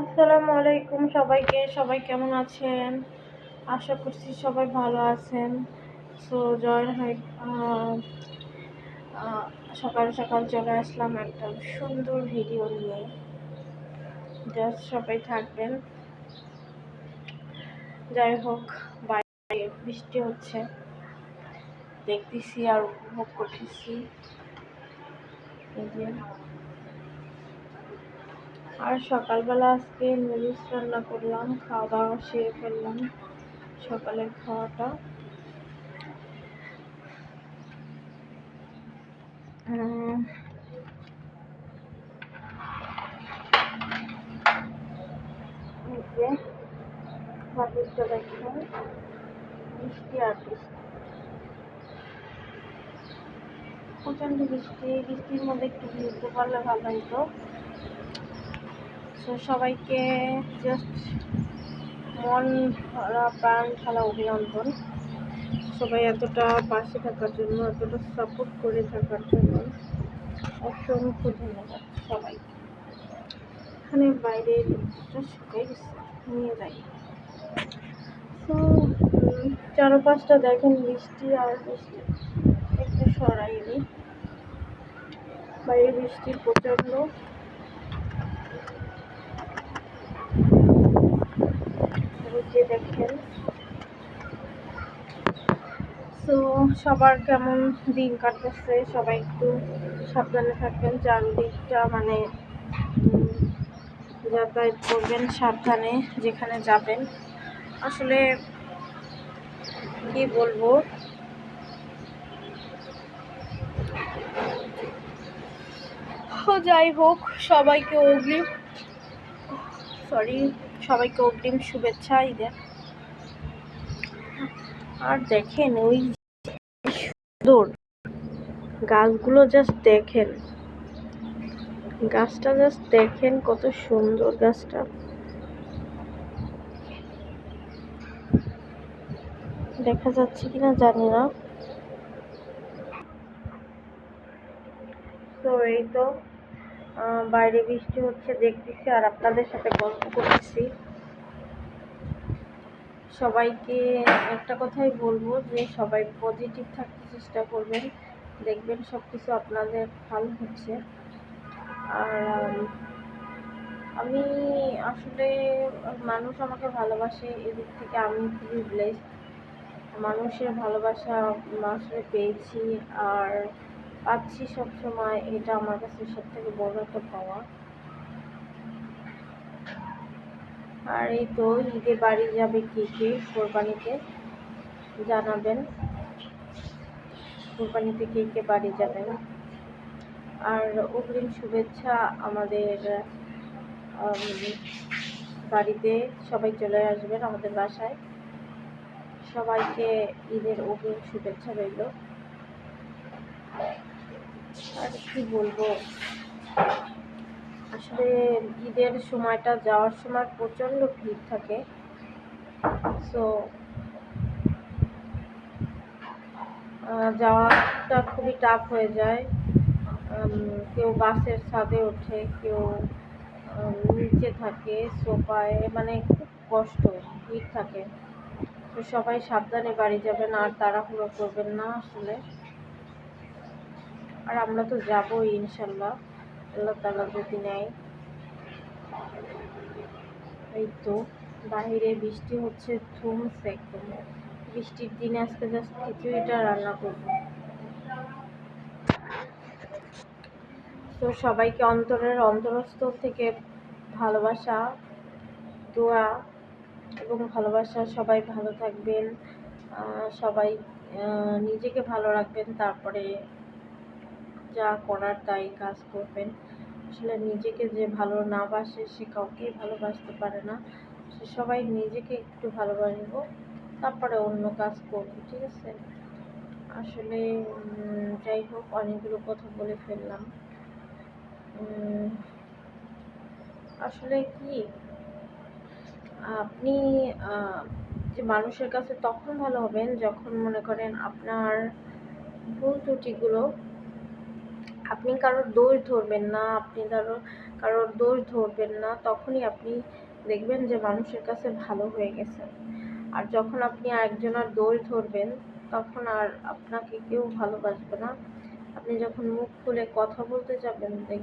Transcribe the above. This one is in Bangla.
আসসালামু আলাইকুম সবাইকে। সবাই কেমন আছেন? আশা করছি সবাই ভালো আছেন। সো জয়েন হয়ে সকাল সকাল চলে আসলাম একটা সুন্দর ভিডিও নিয়ে। জাস্ট সবাই থাকবেন। যাই হোক, বাইরে বৃষ্টি হচ্ছে। দেখতেছি আর উপভোগ করতেছি। এই যে। আর সকালবেলা আজকে নুডলস রান্না করলাম খাওয়া দাওয়া সেরে ফেললাম সকালের খাওয়াটা। দেখুন বৃষ্টি আর বৃষ্টি বৃষ্টির মধ্যে একটু ঘুরতে পারলে ভালো হতো তো সবাইকে জাস্ট মন ভরা, প্রাণ খেলা অভিনন্দন। সবাই এতটা পাশে থাকার জন্য, এতটা সাপোর্ট করে থাকার জন্য অসংখ্য ধন্যবাদ সবাই এখানে বাইরে শুকিয়ে গেছে, নিয়ে যাই। তো চারপাশটা দেখেন বৃষ্টি আর বৃষ্টি। একটু সরাই দিই বাইরে বৃষ্টি প্রচণ্ড। যে দেখেন। তো সবার কেমন দিন কাটতেছে? সবাই একটু সাবধানে থাকবেন। চারদিকটা মানে যাতায়াত করবেন সাবধানে যেখানে যাবেন। আসলে কি বলব? যাই হোক, সবাইকে অগ্রিম সরি সবাইকে অগ্রিম শুভেচ্ছা ঈদের আর দেখেন ওই সুন্দর গাছগুলো জাস্ট দেখেন। গাছটা জাস্ট দেখেন কত সুন্দর গাছটা। দেখা যাচ্ছে কিনা জানি না। তো এই তো বাইরে বৃষ্টি হচ্ছে, দেখতেছি আর আপনাদের সাথে গল্প করতেছি। সবাইকে একটা কথাই বলব যে, সবাই পজিটিভ থাকতে চেষ্টা করবেন। দেখবেন সব কিছু আপনাদের ভালো হচ্ছে। আর আমি আসলে মানুষ আমাকে ভালোবাসে, এদিক থেকে আমি খুবই ব্লেসড মানুষের ভালোবাসা আসলে পেয়েছি। আর পাচ্ছি সব সময় এটা আমার কাছে সব থেকে বড় একটা পাওয়া। আর এই তো, ঈদে বাড়ি যাবে কে কে কোরবানিতে জানাবেন। কোরবানিতে কে কে বাড়ি যাবেন। আর অগ্রিম শুভেচ্ছা আমাদের বাড়িতে সবাই চলে আসবেন আমাদের বাসায়। সবাইকে ঈদের অগ্রিম শুভেচ্ছা রইল। আর কি বলব? আসলে ঈদের সময়টা যাওয়ার সময় প্রচণ্ড ভিড় থাকে। সো যাওয়াটা খুবই টাফ হয়ে যায়। কেউ বাসের ছাদে ওঠে, কেউ নিচে থাকে, সোফায় মানে খুব কষ্ট, ভিড় থাকে। তো সবাই সাবধানে বাড়ি যাবেন আর তাড়াহুড়ো করবেন না আসলে। আর আমরা তো যাবোই, ইনশাল্লাহ। আল্লাহ তালা যদি নেয়। এই তো বাইরে বৃষ্টি হচ্ছে ধুমছে একদম বৃষ্টির দিনে আজকে জাস্ট খিচুড়িটা রান্না করব। তো সবাইকে অন্তরের অন্তরস্থল থেকে ভালোবাসা, দোয়া এবং ভালোবাসা, সবাই ভালো থাকবেন। সবাই নিজেকে ভালো রাখবেন, তারপরে যা করার তাই কাজ করবেন। আসলে নিজেকে যে ভালো না বাসে সে কাউকেই ভালোবাসতে পারে না। সে সবাই নিজেকে একটু ভালোবাসবো, তারপরে অন্য কাজ করব, ঠিক আছে? আসলে যাই হোক, অনেকগুলো কথা বলে ফেললাম। আসলে কি, আপনি যে মানুষের কাছে তখন ভালো হবেন যখন মনে করেন আপনার ভুল ত্রুটিগুলো আপনি কারোর দোষ ধরবেন না, আপনি কারও কারোর দোষ ধরবেন না, তখনই আপনি দেখবেন যে মানুষের কাছে ভালো হয়ে গেছেন আর যখন আপনি আরেকজনের দোষ ধরবেন, তখন আর আপনাকে কেউ ভালোবাসবে না। আপনি যখন মুখ খুলে কথা বলতে যাবেন, দেখবেন